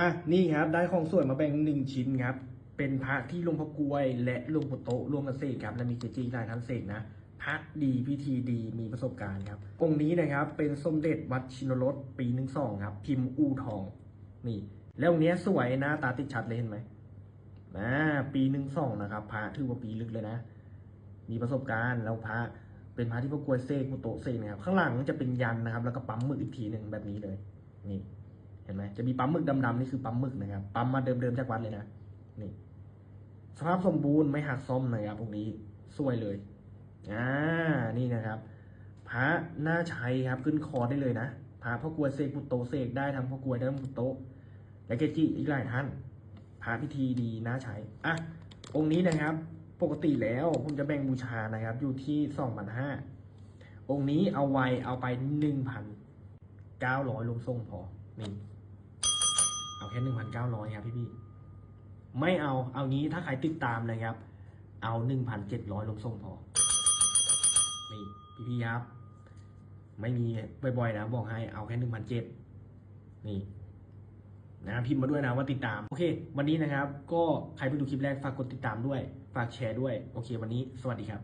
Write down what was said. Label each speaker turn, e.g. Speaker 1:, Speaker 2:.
Speaker 1: อะนี่ครับได้ของสวยมาแบ่งหนึ่งชิ้นครับ เป็นพระที่หลวงพ่อกลวย และหลวงปู่โตร่วมกันเสกครับและมีเกจิหลายท่านเสกนะพระดีพิธีดีมีประสบการณ์ครับองค์นี้นะครับเป็นสมเด็จวัดชินรสปีหนึ่งสองครับ พิมพ์อูทองนี่แล้วองค์นี้สวยนะตาติดชัดเลยเห็นไหมนะปีหนึ่งสองนะครับ พระถือว่าปีลึกเลยนะ มีประสบการณ์แล้วพระเป็นพระที่พระกลวยเสกมุโตเสกนะครับข้างหลังจะเป็นยันนะครับ แล้วก็ปั๊มมึกอีกทีหนึ่งแบบนี้เลย นี่ ห็นไหมจะมีปั๊มหมึกดำๆนี่คือปั๊มหมึกนะครับ ปั๊มมาเดิมๆจากวัดเลยนะ นี่ สภาพสมบูรณ์ไม่หักซ่อมนะครับพวกนี้สวยเลย อ่า นี่นะครับ พระน่าใช้ครับ ขึ้นคอได้เลยนะ พระพ่อกลวยเสกปุตโตเสกได้ทั้งพ่อกลวยได้ทั้งปุตโต และเกจิอีกหลายท่าน พระพิธีดีน่าใช้อะ องค์นี้นะครับ ปกติแล้วผมจะแบ่งบูชานะครับ อยู่ที่สองพันห้าองค์นี้เอาไว้เอาไปหนึ่งพันเก้าร้อยรวมส่งพอนี่ แค่หนึ่งพันเก้าร้อยครับพี่พี่ไม่เอาเอางี้ถ้าใครติดตามนะครับ เอาหนึ่งพันเจ็ดร้อยรวมส่งพอนี่พี่พี่ครับ ไม่มีบ่อยๆนะบอกให้เอาแค่หนึ่งพันเจ็ดนี่นะพิมพ์มาด้วยนะว่าติดตาม โอเค วันนี้นะครับ ก็ใครเพิ่งดูคลิปแรกฝากกดติดตามด้วย ฝากแชร์ด้วย โอเค วันนี้สวัสดีครับ